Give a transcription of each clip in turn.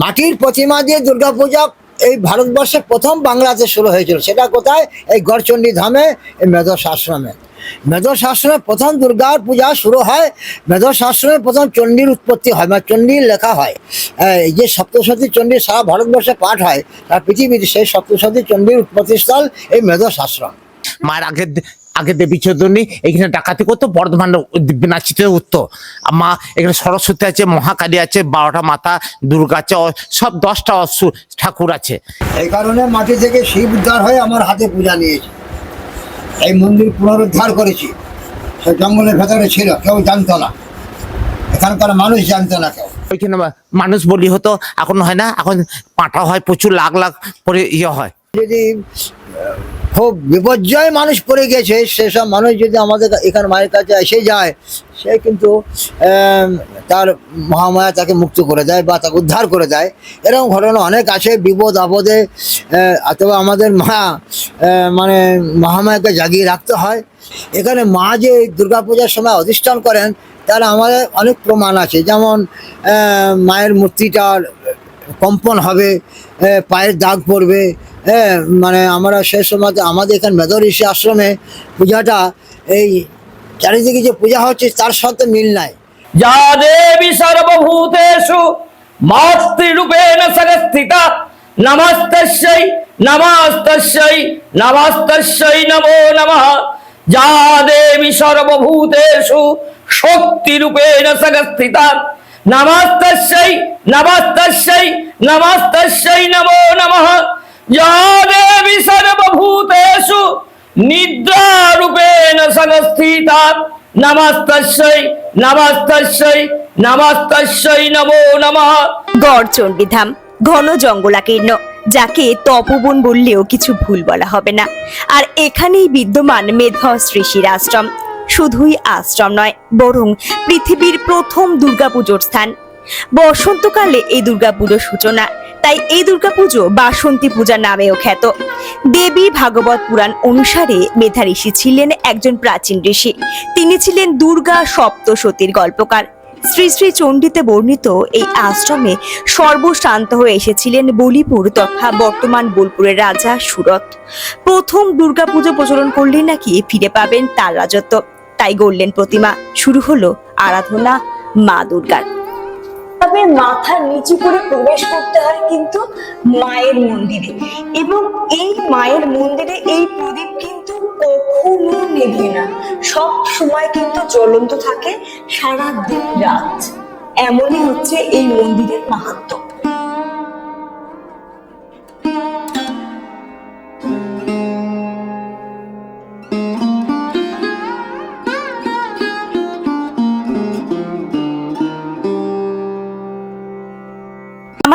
মাটির প্রতিমা দিয়ে দুর্গাপূজা এই ভারতবর্ষে প্রথম বাংলাতে শুরু হয়েছিল। সেটা কোথায়? এই গড়চণ্ডী ধামে, এই মেধস আশ্রমে মেধস আশ্রমে প্রথম দুর্গার পূজা শুরু হয়। মেধস আশ্রমে প্রথম চণ্ডীর উৎপত্তি হয় মানে চণ্ডীর লেখা হয়। এই যে সপ্তশতী চণ্ডী সারা ভারতবর্ষে পাঠ হয়, সারা পৃথিবীতে সেই সপ্তশতী চণ্ডীর উৎপত্তিস্থল এই মেধস আশ্রম মায়ের আগের আগের দেবী চৌধুরী এখানে ডাকাতি করতো বর্ধমান দিব্যনাচিতে উঠতো মা এখানে সরস্বতী আছে মহাকালী আছে বারোটা মাতা দুর্গা আছে সব দশটা ঠাকুর আছে। এই কারণে মাটি থেকে শিব উদ্ধার হয়ে আমার হাতে পূজা নিয়েছে। এই মন্দির পুনরুদ্ধার করেছি। সে জঙ্গলের ভেতরে ছিল কেউ জানতো না। এখানকার মানুষ জানতো না কেউ। ওইখানে মানুষ বলি হতো এখন হয় না এখন পাঁটা হয় প্রচুর লাখ লাখ করে ইয়ে হয়। যদি খুব বিপর্যয় মানুষ পড়ে গেছে। সেসব মানুষ যদি আমাদের এখানে মায়ের কাছে এসে যায়, সে কিন্তু তার মহামায়া তাকে মুক্ত করে দেয় বা তাকে উদ্ধার করে দেয়। এরকম ঘটনা অনেক আছে, বিপদ, আপদে অথবা আমাদের মা মানে মহামায়াকে জাগিয়ে রাখতে হয়। এখানে মা যে দুর্গাপূজার সময় অধিষ্ঠান করেন, তার আমাদের অনেক প্রমাণ আছে। যেমন মায়ের মূর্তিটার কম্পন হবে পায়ের দাগ পড়বে হ্যাঁ মানে আমরা সে সময় আমাদের এখানে মেধ ঋষি আশ্রমে পূজাটা এই চারিদিকে যে পূজা হচ্ছে, তার সাথে মিল নাই। যা দেবী সর্বভূতেষু মাতৃরূপেণ সরস্থিতা নমস্তস্যই নমস্তস্যই নমস্তস্যই নমো নমঃ। যা দেবী সর্বভূতেষু শক্তিরূপেণ সরস্থিতা নমস্তস্যই নমস্তস্যই নমস্তস্যই নমো নমঃ। দেবী সর্বভূতেষু নিদ্রা রূপেণ সংস্থিতা নমো ঘন জঙ্গলাকীর্ণ, যাকে তপবন বললেও কিছু ভুল বলা হবে না। আর এখানেই বিদ্যমান মেধস ঋষির আশ্রম। শুধুই আশ্রম নয়, বরং পৃথিবীর প্রথম দুর্গাপুজোর স্থান। বসন্তকালে এই দুর্গাপুজোর সূচনা। তাই এই দুর্গাপুজো বাসন্তী পূজা নামেও খ্যাত। দেবী ভাগবত পুরাণ অনুসারে মেধা ঋষি ছিলেন একজন প্রাচীন ঋষি। তিনি ছিলেন দুর্গা সপ্তসতীর গল্পকার। শ্রী শ্রী চণ্ডীতে বর্ণিত এই আশ্রমে সর্বশান্ত হয়ে এসেছিলেন বলিপুর তথা বর্তমান বোলপুরের রাজা সুরত প্রথম দুর্গাপুজো প্রচলন করলে নাকি ফিরে পাবেন তার রাজত্ব। তাই গড়লেন প্রতিমা। শুরু হলো আরাধনা মা দুর্গার। তবে মাথা নিচু করে প্রবেশ করতে হয় কিন্তু মায়ের মন্দিরে? এবং এই মায়ের মন্দিরে এই প্রদীপ কিন্তু কখনো নেবে না। সব সময় কিন্তু জ্বলন্ত থাকে সারা দিন রাত। এমনই হচ্ছে এই মন্দিরের মাহাত্ম্য।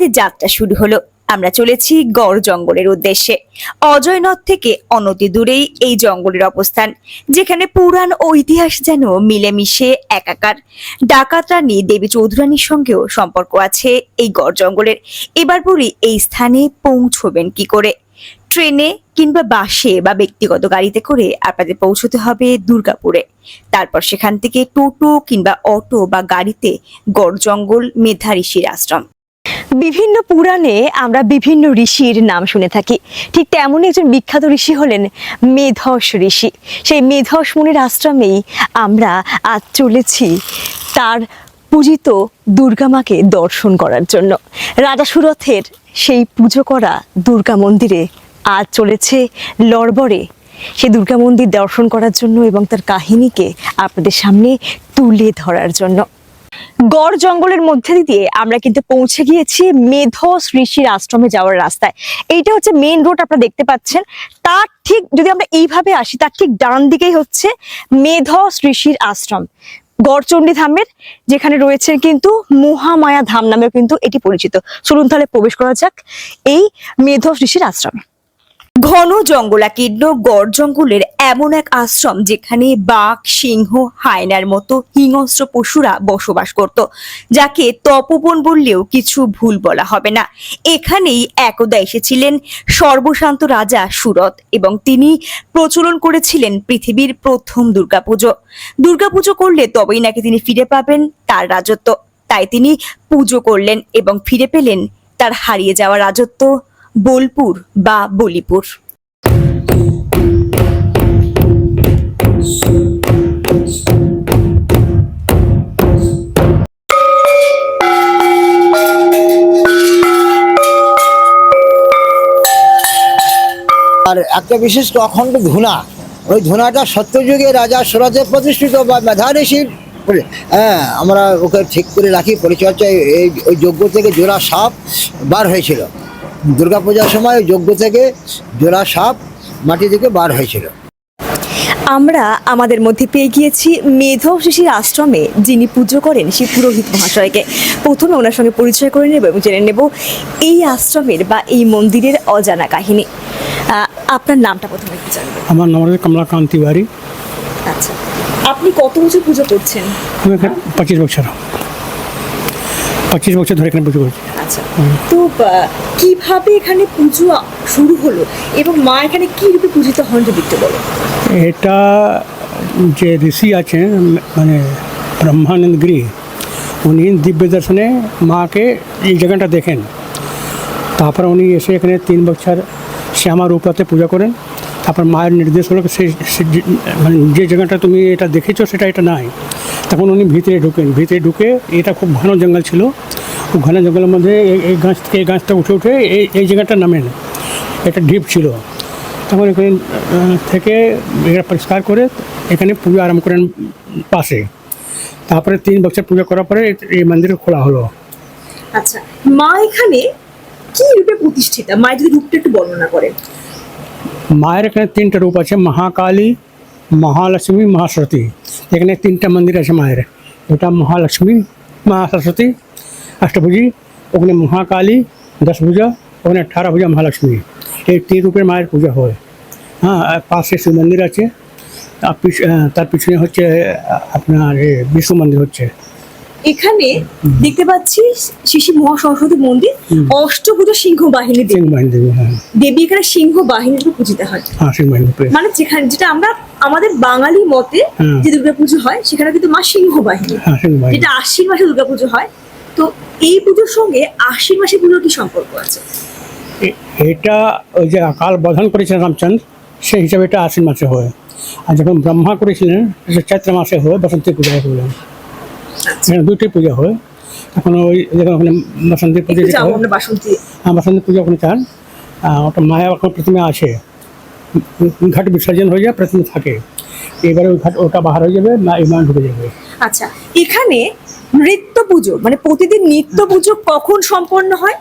আমাদের যাত্রা শুরু হলো। আমরা চলেছি গড় জঙ্গলের উদ্দেশ্যে। অজয়নদ থেকে অনতি দূরেই এই জঙ্গলের অবস্থান, যেখানে পুরাণ ও ইতিহাস যেন মিলেমিশে একাকার। ডাকাত রানী দেবী চৌধুরানীর সঙ্গেও সম্পর্ক আছে এই গড় জঙ্গলের। এবার বলি এই স্থানে পৌঁছবেন কি করে? ট্রেনে কিংবা বাসে বা ব্যক্তিগত গাড়িতে করে আপনাদের পৌঁছতে হবে দুর্গাপুরে। তারপর সেখান থেকে টোটো কিংবা অটো বা গাড়িতে গড় জঙ্গল মেধা ঋষির আশ্রম। বিভিন্ন পুরাণে আমরা বিভিন্ন ঋষির নাম শুনে থাকি। ঠিক তেমনই একজন বিখ্যাত ঋষি হলেন মেধস ঋষি। সেই মেধস মুনির আশ্রমেই আমরা আজ চলেছি তার পূজিত দুর্গা মাকে দর্শন করার জন্য। রাজা সুরথের সেই পুজো করা দুর্গা মন্দিরে আজ চলেছে লড়বরে সেই দুর্গা মন্দির দর্শন করার জন্য এবং তার কাহিনীকে আপনাদের সামনে তুলে ধরার জন্য। গড় জঙ্গলের মধ্যে দিয়ে আমরা কিন্তু পৌঁছে গিয়েছি মেধস ঋষির আশ্রমে যাওয়ার রাস্তায়। এইটা হচ্ছে মেইন রোড আপনারা দেখতে পাচ্ছেন। তার ঠিক যদি আমরা এইভাবে আসি, তার ঠিক ডান দিকেই হচ্ছে মেধস ঋষির আশ্রম। গড়চণ্ডী ধামের, যেখানে রয়েছে কিন্তু মহামায়া ধাম নামেও কিন্তু এটি পরিচিত। চলুন তাহলে প্রবেশ করা যাক এই মেধস ঋষির আশ্রমে। ঘন জঙ্গলাকীর্ণ গড় জঙ্গলের এমন এক আশ্রম যেখানে বাঘ, সিংহ, হায়নার মতো হিংস্র পশুরা বসবাস করত, যাকে তপবন বললেও কিছু ভুল বলা হবে না। এখানেই একদা এসেছিলেন সর্বশান্ত রাজা সুরত এবং তিনি প্রচলন করেছিলেন পৃথিবীর প্রথম দুর্গাপুজো। দুর্গাপুজো করলে তবেই নাকি তিনি ফিরে পাবেন তার রাজত্ব। তাই তিনি পুজো করলেন এবং ফিরে পেলেন তার হারিয়ে যাওয়া রাজত্ব। বোলপুর বা বলিপুর। আর একটা বিশেষ অখণ্ড ধুনা। ওই ধুনাটা সত্যযুগে রাজা সুরাজে প্রতিষ্ঠিত বা মেধা ঋষির। হ্যাঁ আমরা ওকে ঠিক করে রাখি, পরিচর্যায় এই ওই যজ্ঞ থেকে জোড়া সাপ বার হয়েছিল। দুর্গাপূজার সময় যজ্ঞ থেকে জোড়া সাপ মাটি থেকে বার হয়েছিল। আমরা আমাদের মধ্যে পেয়ে গিয়েছি মেধ শিশির আশ্রমে যিনি পুজো করেন সেই পুরোহিত মহাশয়কে। প্রথমে ওনার সঙ্গে পরিচয় করে নেব এবং জেনে নেব এই আশ্রমের বা এই মন্দিরের অজানা কাহিনী। আপনার নামটা প্রথমে একটু জানবেন। আমার নাম হচ্ছে কমলাকান্ত তিওয়ারি আচ্ছা। আপনি কত বছর পুজো করছেন? পঁচিশ বছর। পঁচিশ বছর ধরে এখানে পুজো করছি। আচ্ছা। তো কীভাবে এখানে পুজো শুরু হলো এবং মা এখানে কি রূপে পূজিত হন যদি একটু বলো এটা যে ঋষি আছেন মানে ব্রহ্মানন্দ গিরি উনি দিব্য দর্শনে মাকে এই জায়গাটা দেখেন। তারপর উনি এসে এখানে তিন বছর শ্যামা রূপাতে পূজা করেন। তারপর মায়ের নির্দেশ হলো সেই মানে যে জায়গাটা তুমি এটা দেখেছ সেটা এটা নাই। তখন উনি ভিতরে ঢুকেন। ভিতরে ঢুকে এটা খুব ঘন জঙ্গল ছিল। খুব ঘন জঙ্গলের মধ্যে এই- গাছ থেকে এই গাছটা উঠে উঠে এই এই জায়গাটা নামেন এটা ডিপ ছিল। তখন এখানে থেকে এটা পরিষ্কার করে এখানে পুজো আরম্ভ করেন পাশে। তারপরে তিন বছর পূজা করার পরে এই- মন্দির খোলা হলো। আচ্ছা মা এখানে কি রূপে প্রতিষ্ঠিতা? মা যদি রূপটা একটু বর্ণনা করেন। মায়ের এখানে তিনটা রূপ আছে মহাকালী মহালক্ষ্মী মহাসরস্বতী এখানে তিনটা মন্দির আছে মায়ের। এটা মহালক্ষ্মী মহাসরস্বতী অষ্টভুজি, ওখানে মহাকালী দশ পূজা ওখানে আঠারো পূজা মহালক্ষ্মী। এই তিন রূপের মায়ের পূজা হয়। হ্যাঁ পাশে শিব মন্দির আছে। তার পিছ- তার পিছনে হচ্ছে আপনার বিষ্ণু মন্দির হচ্ছে। এখানে দেখতে পাচ্ছি শিশি মহা সরস্বতী মন্দির অষ্টভুজা সিংহ বাহিনী দেবী। হ্যাঁ। দেবী এখানে সিংহ বাহিনী রূপে পূজিত হয়। হ্যাঁ। মানে যেখানে যেটা আমরা আমাদের বাঙালি মতে হুম। যে দুর্গাপুজো হয় সেখানে কিন্তু মা সিংহ বাহিনী। হ্যাঁ যেটা আশ্বিন মাসে দুর্গাপুজো হয়। তো এই পুজোর সঙ্গে আশ্বিন মাসে পুজোর কি সম্পর্ক আছে? এটা ওই যে আকাল বধন করেছিলেন রামচন্দ্র সেই হিসাবে এটা আশ্বিন মাসে হয়। আর যখন ব্রহ্মা করেছিলেন চৈত্র মাসে হয় বসন্তী পূজা এখানে দুটি পূজা হয়। তখন ওই যখন ওখানে বসন্তী পুজো যেটা হয় বাসন্তী। পুজো ওখানে চান। ওটা মায়া ওখানে প্রথমে আসে। ঘাট বিসর্জন হয়ে যায় প্রথমে থাকে। এবারে ওই ঘাট ওটা বাহার হয়ে যাবে মা ইমান ঢুকে যাবে। আচ্ছা এখানে নৃত্য পুজো মানে প্রতিদিন নিত্য পুজো কখন সম্পন্ন হয়?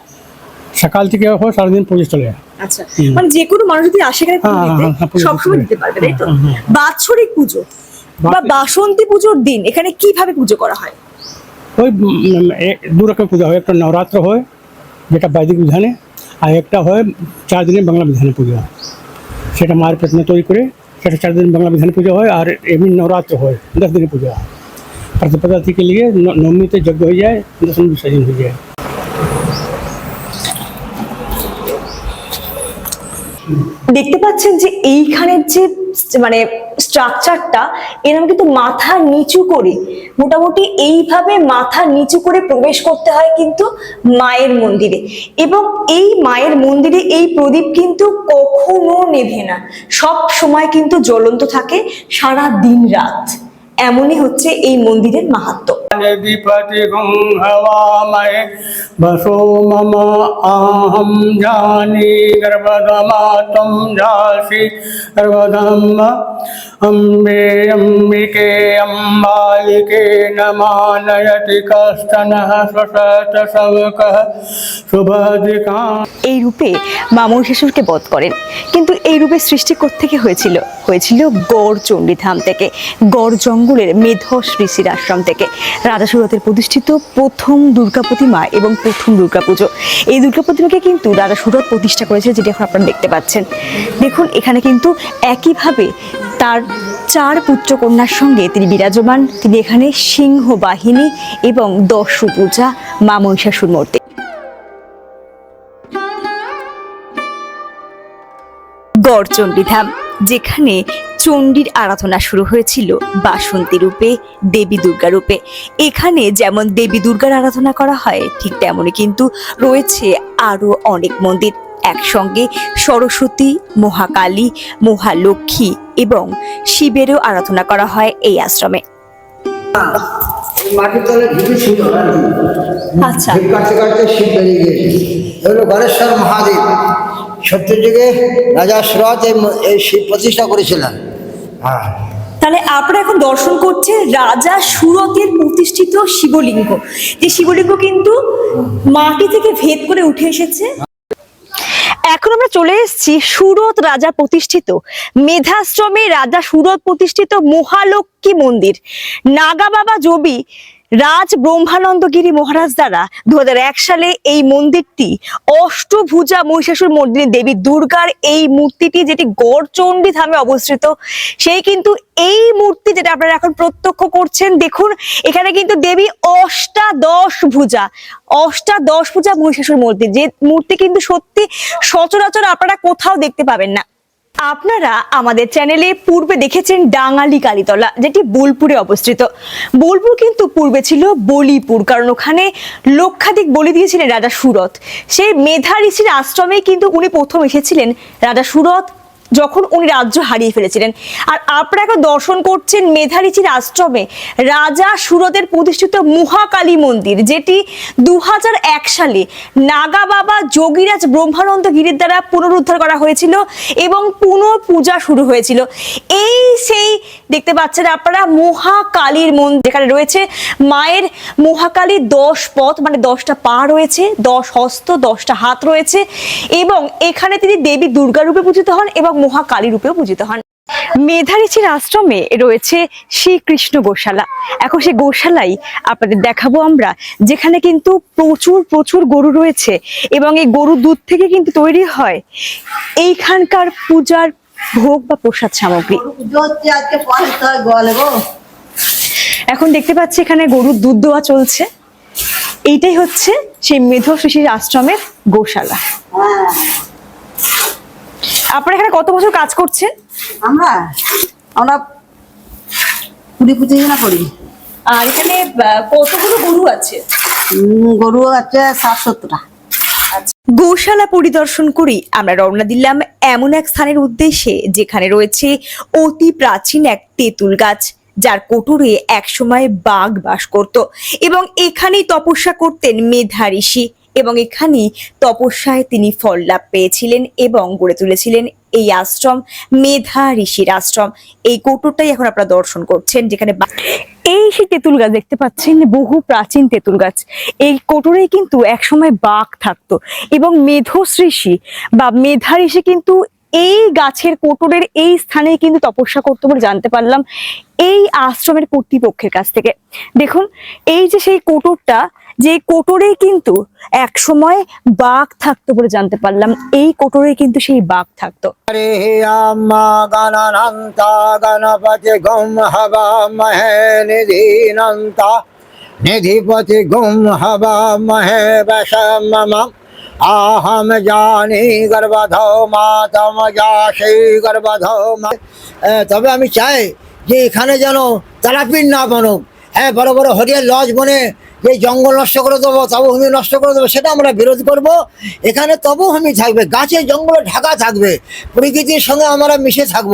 সকাল থেকে হয় সারাদিন পুজো চলে। আচ্ছা। মানে যে কোনো মানুষ যদি আসে এখানে হ্যাঁ, হ্যাঁ, সবসময় দিতে পারবে তাই তো। বাৎসরিক পুজো। বা বাসন্তী পুজোর দিন এখানে কীভাবে পুজো করা হয়? ওই দু রকম পূজা হয়। একটা নবরাত্র হয় যেটা বৈদিক বিধানে আর একটা হয় চার দিনের বাংলা বিধানে পুজো হয়। সেটা মায়ের না তৈরি করে সেটা চার দিন বাংলা বিধান পুজো হয় আর এমনি নবরাত্র হয় দশ দিনের পুজো হয়। প্রজাপতিকে লিয়ে নবমীতে যজ্ঞ হয়ে যায় দশম বিসর্জন হয়ে যায়। দেখতে পাচ্ছেন যে এইখানের যে মানে স্ট্রাকচারটা এরকম কিন্তু মাথা নিচু করে, মোটামুটি এইভাবে মাথা নিচু করে প্রবেশ করতে হয় কিন্তু মায়ের মন্দিরে। এবং এই মায়ের মন্দিরে এই প্রদীপ কিন্তু কখনো নেভে না। সব সময় কিন্তু জ্বলন্ত থাকে, সারা দিন রাত। এমনই হচ্ছে এই মন্দিরের মাহাত্ম্য अधिपति हवामहे वसो मम आहम जानी गर्भदमा तुम जासी गर्भदम अम्बे अम्बिके अम्बालिके नमानयति कस्तन स्वसत सबकः शुभधिका এই রূপে মা মহিষাসুরকে বধ করেন কিন্তু এই রূপের সৃষ্টি থেকে হয়েছিল হয়েছিল গড় চণ্ডীধাম থেকে গড় জঙ্গলের মেধস ঋষির আশ্রম থেকে। রাজা সুরতের প্রতিষ্ঠিত প্রথম দুর্গা প্রতিমা এবং প্রথম দুর্গা পুজো। এই দুর্গা প্রতিমাকে কিন্তু রাজা সুরত প্রতিষ্ঠা করেছে, যেটি এখন আপনারা দেখতে পাচ্ছেন। দেখুন, এখানে কিন্তু একইভাবে তার চার পুত্রকন্যার সঙ্গে তিনি বিরাজমান। তিনি এখানে সিংহ বাহিনী এবং দস্যু পূজা মা মহিষাসুর মূর্তি। গড়চণ্ডীধাম যেখানে চণ্ডীর আরাধনা শুরু হয়েছিল বাসন্তী রূপে দেবী দুর্গা রূপে। এখানে যেমন দেবী দুর্গার আরাধনা করা হয় ঠিক তেমনই কিন্তু রয়েছে আরও অনেক মন্দির। একসঙ্গে সরস্বতী মহাকালী মহালক্ষ্মী এবং শিবেরও আরাধনা করা হয় এই আশ্রমে। আচ্ছা। কাটতে কাটতে শিব বেরিয়ে গিয়েছে এগুলো গণেশ্বর মহাদেব। সত্য যুগে রাজা এই শিব প্রতিষ্ঠা করেছিলেন। তাহলে আপনারা এখন দর্শন করছে রাজা সুরতের প্রতিষ্ঠিত শিবলিঙ্গ। যে শিবলিঙ্গ কিন্তু মাটি থেকে ভেদ করে উঠে এসেছে। এখন আমরা চলে এসেছি সুরত রাজা প্রতিষ্ঠিত। মেধাশ্রমে রাজা সুরত প্রতিষ্ঠিত মহালক্ষ্মী মন্দির। নাগা বাবা জবি রাজ ব্রহ্মানন্দগিরি মহারাজ দ্বারা দু হাজার এক সালে এই মন্দিরটি অষ্টভুজা মহিষাসুর মর্দিনী দেবী দুর্গার এই মূর্তিটি যেটি গড়চণ্ডী ধামে অবস্থিত, সেই কিন্তু এই মূর্তি যেটা আপনারা এখন প্রত্যক্ষ করছেন, দেখুন, এখানে কিন্তু দেবী অষ্টাদশ ভুজা অষ্টাদশ ভুজা মহিষাসুর মূর্তি যে মূর্তি কিন্তু সত্যি সচরাচর আপনারা কোথাও দেখতে পাবেন না। আপনারা আমাদের চ্যানেলে পূর্বে দেখেছেন ডাঙালি কালীতলা, যেটি বোলপুরে অবস্থিত। বোলপুর কিন্তু পূর্বে ছিল বলিপুর, কারণ ওখানে লক্ষাধিক বলি দিয়েছিলেন রাজা সুরত সেই মেধা ঋষির আশ্রমে কিন্তু উনি প্রথম এসেছিলেন রাজা সুরত যখন উনি রাজ্য হারিয়ে ফেলেছিলেন। আর আপনারা এখন দর্শন করছেন মেধারিচির আশ্রমে রাজা সুরতের প্রতিষ্ঠিত মহাকালী মন্দির, যেটি দু হাজার এক সালে নাগা বাবা যোগীরাজ ব্রহ্মানন্দ গিরির দ্বারা পুনরুদ্ধার করা হয়েছিল এবং পুনঃ পূজা শুরু হয়েছিল। এই সেই দেখতে পাচ্ছেন আপনারা মহাকালীর মন্দির যেখানে রয়েছে, মায়ের মহাকালীর দশ পথ মানে দশটা পা রয়েছে, দশ হস্ত, দশটা হাত রয়েছে এবং এখানে তিনি দেবী দুর্গা রূপে পূজিত হন এবং মহাকালী রূপেও পূজিত হন। মেধারিচির আশ্রমে রয়েছে শ্রীকৃষ্ণ গোশালা। এখন সেই গোশালাই আপনাদের দেখাবো আমরা, যেখানে কিন্তু প্রচুর প্রচুর গরু রয়েছে এবং এই গরুর দুধ থেকে কিন্তু তৈরি হয় এইখানকার পূজার ভোগ বা প্রসাদ সামগ্রী। এখন দেখতে পাচ্ছি এখানে গরুর দুধ দেওয়া চলছে। এইটাই হচ্ছে সেই মেধ শিশির আশ্রমের গোশালা। আপনারা এখানে কত বছর কাজ করছেন? আমরা আমরা কুড়ি পঁচিশ জনা করি। আর এখানে আহ, কতগুলো গরু আছে? উম, গরু আছে ষাট সত্তরটা গোশালা পরিদর্শন করি আমরা রওনা দিলাম এমন এক স্থানের উদ্দেশ্যে যেখানে রয়েছে অতি প্রাচীন এক তেঁতুল গাছ যার কোটরে একসময় বাঘ বাস করত এবং এখানেই তপস্যা করতেন মেধা ঋষি এবং এখানেই তপস্যায় তিনি ফল লাভ পেয়েছিলেন এবং গড়ে তুলেছিলেন এই আশ্রম, মেধা ঋষির আশ্রম। এই কোটরটাই এখন আপনারা দর্শন করছেন, যেখানে এই সেই তেঁতুল গাছ দেখতে পাচ্ছেন, বহু প্রাচীন তেঁতুল গাছ। এই কোটরে কিন্তু একসময় বাঘ থাকতো এবং মেধস ঋষি বা মেধা ঋষি কিন্তু এই গাছের কোটরের এই স্থানে কিন্তু তপস্যা করতে বলে জানতে পারলাম এই আশ্রমের কর্তৃপক্ষের কাছ থেকে। দেখুন, এই যে সেই কোটরটা, যে কোটরে কিন্তু এক সময় বাঘ থাকতো বলে জানতে পারলাম, এই কোটরে কিন্তু সেই বাঘ থাকতো। হরে আম্মা গণনন্তা গম হবা মহে নিধীনন্তা, নিধিপতি গম হবা মহে বশম আহম জানি গর্ভধৌ মাতম যাসি মা তবে আমি চাই যে এখানে যেন তারাপীঠ না বানুক। হ্যাঁ বড় বড় হরিয়ার লজ বনে যে জঙ্গল নষ্ট করে দেবো, তবভূমি নষ্ট করে দেবো, সেটা আমরা বিরোধ করব। এখানে তবভূমি থাকবে, গাছে জঙ্গলে ঢাকা থাকবে, প্রকৃতির সঙ্গে আমরা মিশে থাকব।